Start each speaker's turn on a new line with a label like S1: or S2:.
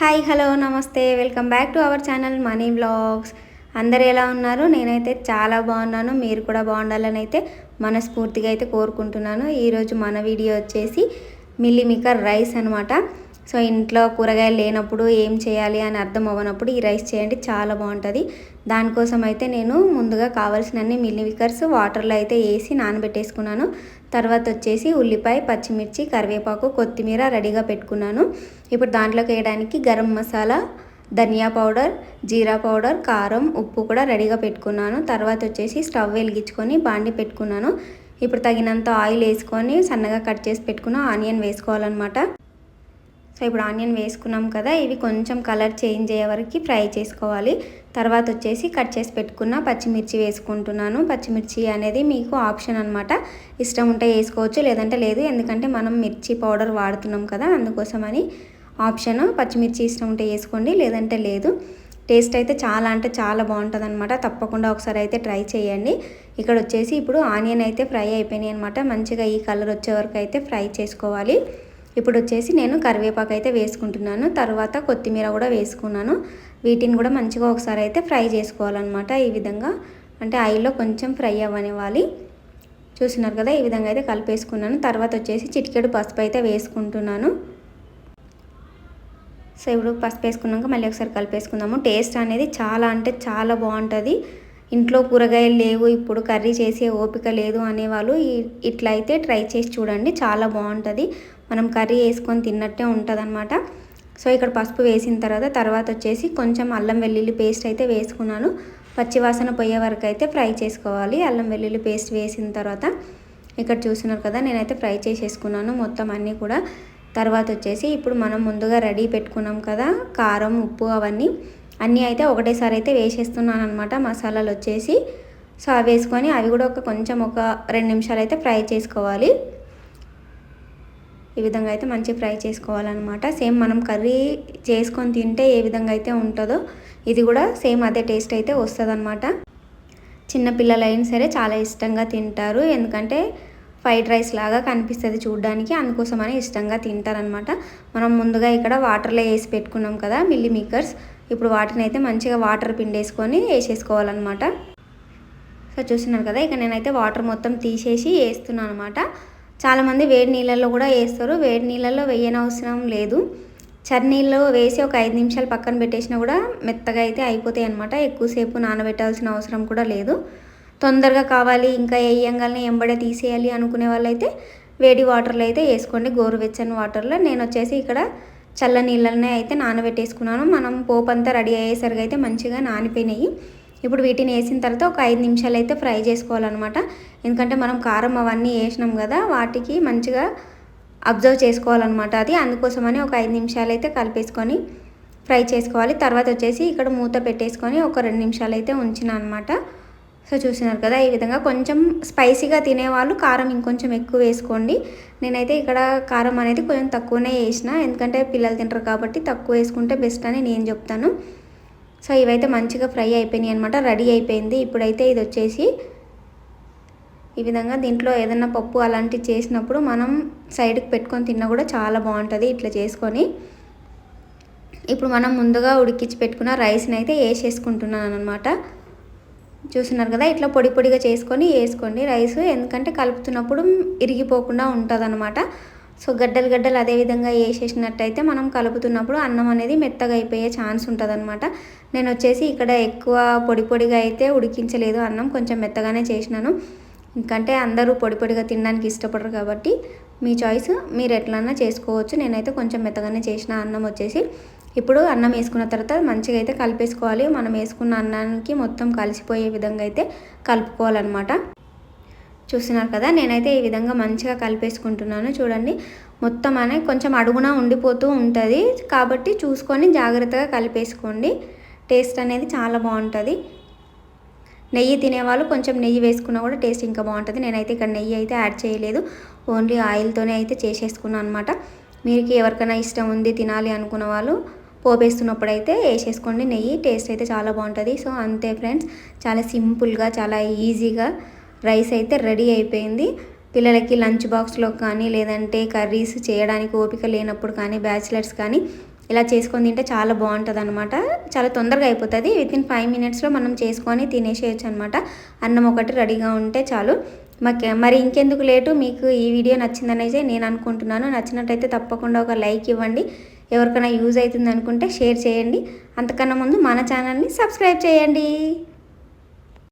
S1: Hi hello నమస్తే. Welcome back to our channel Mani blogs. అందరు ఎలా ఉన్నారు? నేనైతే చాలా బాగున్నాను. మీరు కూడా బాగుండాలని అయితే మనస్ఫూర్తిగా అయితే కోరుకుంటున్నాను. ఈరోజు మన వీడియో వచ్చేసి మిల్లిమికర్ రైస్ అనమాట సో ఇంట్లో కూరగాయలు లేనప్పుడు ఏం చేయాలి అని అర్థం అవ్వనప్పుడు ఈ రైస్ చేయండి చాలా బాగుంటుంది. దానికోసం అయితే నేను ముందుగా కావాల్సినన్ని మిల్లిమికర్స్ వాటర్లో అయితే వేసి నానబెట్టేసుకున్నాను. తర్వాత వచ్చేసి ఉల్లిపాయ పచ్చిమిర్చి కరివేపాకు కొత్తిమీర రెడీగా పెట్టుకున్నాను. ఇప్పుడు దాంట్లోకి వేయడానికి గరం మసాలా ధనియా పౌడర్ జీరా పౌడర్ కారం ఉప్పు కూడా రెడీగా పెట్టుకున్నాను. తర్వాత వచ్చేసి స్టవ్ వెలిగించుకొని బాండి పెట్టుకున్నాను. ఇప్పుడు తగినంత ఆయిల్ వేసుకొని సన్నగా కట్ చేసి పెట్టుకున్న ఆనియన్ వేసుకోవాలన్నమాట. సో ఇప్పుడు ఆనియన్ వేసుకున్నాం కదా ఇవి కొంచెం కలర్ చేంజ్ అయ్యే వరకు ఫ్రై చేసుకోవాలి. తర్వాత వచ్చేసి కట్ చేసి పెట్టుకున్న పచ్చిమిర్చి వేసుకుంటున్నాను. పచ్చిమిర్చి అనేది మీకు ఆప్షన్ అనమాట ఇష్టం ఉంటే వేసుకోవచ్చు లేదంటే లేదు. ఎందుకంటే మనం మిర్చి పౌడర్ వాడుతున్నాం కదా అందుకోసమని ఆప్షన్. పచ్చిమిర్చి ఇష్టం ఉంటే వేసుకోండి లేదంటే లేదు. టేస్ట్ అయితే చాలా అంటే చాలా బాగుంటుంది అనమాట తప్పకుండా ఒకసారి అయితే ట్రై చేయండి. ఇక్కడ వచ్చేసి ఇప్పుడు ఆనియన్ అయితే ఫ్రై అయిపోయినాయి అనమాట మంచిగా ఈ కలర్ వచ్చే వరకు అయితే ఫ్రై చేసుకోవాలి. ఇప్పుడు వచ్చేసి నేను కరివేపాకు అయితే వేసుకుంటున్నాను. తర్వాత కొత్తిమీర కూడా వేసుకున్నాను. వీటిని కూడా మంచిగా ఒకసారి అయితే ఫ్రై చేసుకోవాలన్నమాట ఈ విధంగా. అంటే ఆయిల్లో కొంచెం ఫ్రై అవ్వనివ్వాలి. చూస్తున్నారు కదా ఈ విధంగా అయితే కలిపేసుకున్నాను. తర్వాత వచ్చేసి చిటికెడు పసుపు అయితే వేసుకుంటున్నాను. సో ఇప్పుడు పసుపు వేసుకున్నాక మళ్ళీ ఒకసారి కలిపేసుకుందాము. టేస్ట్ అనేది చాలా అంటే చాలా బాగుంటుంది. ఇంట్లో కూరగాయలు లేవు ఇప్పుడు కర్రీ చేసే ఓపిక లేదు అనేవాళ్ళు ఇట్లా అయితే ట్రై చేసి చూడండి. చాలా బాగుంటుంది. మనం కర్రీ వేసుకొని తిన్నట్టే ఉంటుంది అనమాట సో ఇక్కడ పసుపు వేసిన తర్వాత తర్వాత వచ్చేసి కొంచెం అల్లం వెల్లుల్లి పేస్ట్ అయితే వేసుకున్నాను. పచ్చివాసన పోయే వరకు అయితే ఫ్రై చేసుకోవాలి. అల్లం వెల్లుల్లి పేస్ట్ వేసిన తర్వాత ఇక్కడ చూస్తున్నారు కదా నేనైతే ఫ్రై చేసేసుకున్నాను మొత్తం అన్నీ కూడా. తర్వాత వచ్చేసి ఇప్పుడు మనం ముందుగా రెడీ పెట్టుకున్నాం కదా కారం ఉప్పు అవన్నీ. అన్నీ అయితే ఒకటేసారి అయితే వేసేస్తున్నాను అనమాట మసాలాలు వచ్చేసి. సో అవి వేసుకొని అవి కూడా ఒక కొంచెం ఒక రెండు నిమిషాలు అయితే ఫ్రై చేసుకోవాలి. ఈ విధంగా అయితే మంచి ఫ్రై చేసుకోవాలన్నమాట. సేమ్ మనం కర్రీ చేసుకొని తింటే ఏ విధంగా అయితే ఉంటుందో ఇది కూడా సేమ్ అదే టేస్ట్ అయితే వస్తుంది అనమాట చిన్నపిల్లలు అయినా సరే చాలా ఇష్టంగా తింటారు. ఎందుకంటే ఫ్రైడ్ రైస్ లాగా కనిపిస్తుంది చూడడానికి. అందుకోసమని ఇష్టంగా తింటారనమాట మనం ముందుగా ఇక్కడ వాటర్లో వేసి పెట్టుకున్నాం కదా మిల్లీ మేకర్స్. ఇప్పుడు వాటిని అయితే మంచిగా వాటర్ పిండేసుకొని వేసేసుకోవాలన్నమాట. సో చూస్తున్నారు కదా ఇక నేనైతే వాటర్ మొత్తం తీసేసి వేస్తున్నాను అనమాట చాలామంది వేడి నీళ్ళల్లో కూడా వేస్తారు. వేడి నీళ్ళల్లో వేయనవసరం లేదు. చర్నీళ్ళు వేసి ఒక ఐదు నిమిషాలు పక్కన పెట్టేసినా కూడా మెత్తగా అయితే అయిపోతాయి అనమాట ఎక్కువసేపు నానబెట్టాల్సిన అవసరం కూడా లేదు. తొందరగా కావాలి ఇంకా వేయంగానే ఎంబడే తీసేయాలి అనుకునే వాళ్ళైతే వేడి వాటర్లో అయితే వేసుకోండి. గోరువెచ్చని వాటర్లో. నేను వచ్చేసి ఇక్కడ చల్ల నీళ్ళనే అయితే నానబెట్టేసుకున్నాను. మనం పోపు అంతా రెడీ అయ్యేసరికి అయితే మంచిగా నానిపోయినాయి. ఇప్పుడు వీటిని వేసిన తర్వాత ఒక ఐదు నిమిషాలు అయితే ఫ్రై చేసుకోవాలన్నమాట. ఎందుకంటే మనం కారం అవన్నీ వేసినాం కదా వాటికి మంచిగా అబ్జర్వ్ చేసుకోవాలన్నమాట అది. అందుకోసమని ఒక ఐదు నిమిషాలు అయితే కలిపేసుకొని ఫ్రై చేసుకోవాలి. తర్వాత వచ్చేసి ఇక్కడ మూత పెట్టేసుకొని ఒక రెండు నిమిషాలు అయితే ఉంచిన అనమాట సో చూసినారు కదా ఈ విధంగా. కొంచెం స్పైసీగా తినేవాళ్ళు కారం ఇంకొంచెం ఎక్కువ వేసుకోండి. నేనైతే ఇక్కడ కారం అనేది కొంచెం తక్కువనే వేసిన. ఎందుకంటే పిల్లలు తింటారు కాబట్టి తక్కువ వేసుకుంటే బెస్ట్ అని నేను చెప్తాను. సో ఇవైతే మంచిగా ఫ్రై అయిపోయినాయి అనమాట రెడీ అయిపోయింది. ఇప్పుడైతే ఇది వచ్చేసి ఈ విధంగా దీంట్లో ఏదైనా పప్పు అలాంటివి చేసినప్పుడు మనం సైడ్కి పెట్టుకొని తిన్నా కూడా చాలా బాగుంటుంది ఇట్లా చేసుకొని. ఇప్పుడు మనం ముందుగా ఉడికించి పెట్టుకున్న రైస్ని అయితే వేసేసుకుంటున్నాను అనమాట చూస్తున్నారు కదా ఇట్లా పొడి పొడిగా చేసుకొని వేసుకోండి. రైస్ ఎందుకంటే కలుపుతున్నప్పుడు ఇరిగిపోకుండా ఉంటుంది సో గడ్డలు గడ్డలు అదే విధంగా వేసేసినట్టయితే మనం కలుపుతున్నప్పుడు అన్నం అనేది మెత్తగా అయిపోయే ఛాన్స్ ఉంటుంది అనమాట నేను వచ్చేసి ఇక్కడ ఎక్కువ పొడి పొడిగా అయితే ఉడికించలేదు. అన్నం కొంచెం మెత్తగానే చేసినాను. ఎందుకంటే అందరూ పొడి పొడిగా తినడానికి ఇష్టపడరు కాబట్టి మీ చాయిస్ మీరు ఎట్లన్నా చేసుకోవచ్చు. నేనైతే కొంచెం మెత్తగానే చేసిన అన్నం వచ్చేసి. ఇప్పుడు అన్నం వేసుకున్న తర్వాత మంచిగా అయితే కలిపేసుకోవాలి. మనం వేసుకున్న అన్నానికి మొత్తం కలిసిపోయే విధంగా అయితే కలుపుకోవాలన్నమాట. చూస్తున్నారు కదా నేనైతే ఈ విధంగా మంచిగా కలిపేసుకుంటున్నాను. చూడండి మొత్తం అనే కొంచెం అడుగున ఉండిపోతూ ఉంటుంది. కాబట్టి చూసుకొని జాగ్రత్తగా కలిపేసుకోండి. టేస్ట్ అనేది చాలా బాగుంటుంది. నెయ్యి తినేవాళ్ళు కొంచెం నెయ్యి వేసుకున్నా కూడా టేస్ట్ ఇంకా బాగుంటుంది. నేనైతే ఇక్కడ నెయ్యి అయితే యాడ్ చేయలేదు. ఓన్లీ ఆయిల్తోనే అయితే చేసేసుకున్నాను అనమాట మీకు ఎవరికైనా ఇష్టం ఉంది తినాలి అనుకున్న వాళ్ళు పోపేస్తున్నప్పుడు అయితే వేసేసుకోండి. నెయ్యి టేస్ట్ అయితే చాలా బాగుంటుంది. సో అంతే ఫ్రెండ్స్. చాలా సింపుల్గా చాలా ఈజీగా రైస్ అయితే రెడీ అయిపోయింది. పిల్లలకి లంచ్ బాక్స్లో కానీ లేదంటే కర్రీస్ చేయడానికి ఓపిక లేనప్పుడు కానీ బ్యాచిలర్స్ కానీ ఇలా చేసుకొని తింటే చాలా బాగుంటుంది అనమాట చాలా తొందరగా అయిపోతుంది. విత్ ఇన్ ఫైవ్ మినిట్స్లో మనం చేసుకొని తినేసేయచ్చు అనమాట అన్నం ఒకటి రెడీగా ఉంటే చాలు. మాకు మరి ఇంకెందుకు లేటు? మీకు ఈ వీడియో నచ్చిందనేసి నేను అనుకుంటున్నాను. నచ్చినట్టయితే తప్పకుండా ఒక లైక్ ఇవ్వండి. ఎవరికైనా యూజ్ అవుతుంది అనుకుంటే షేర్ చేయండి. అంతకన్నా ముందు మన ఛానల్ని సబ్స్క్రైబ్ చేయండి.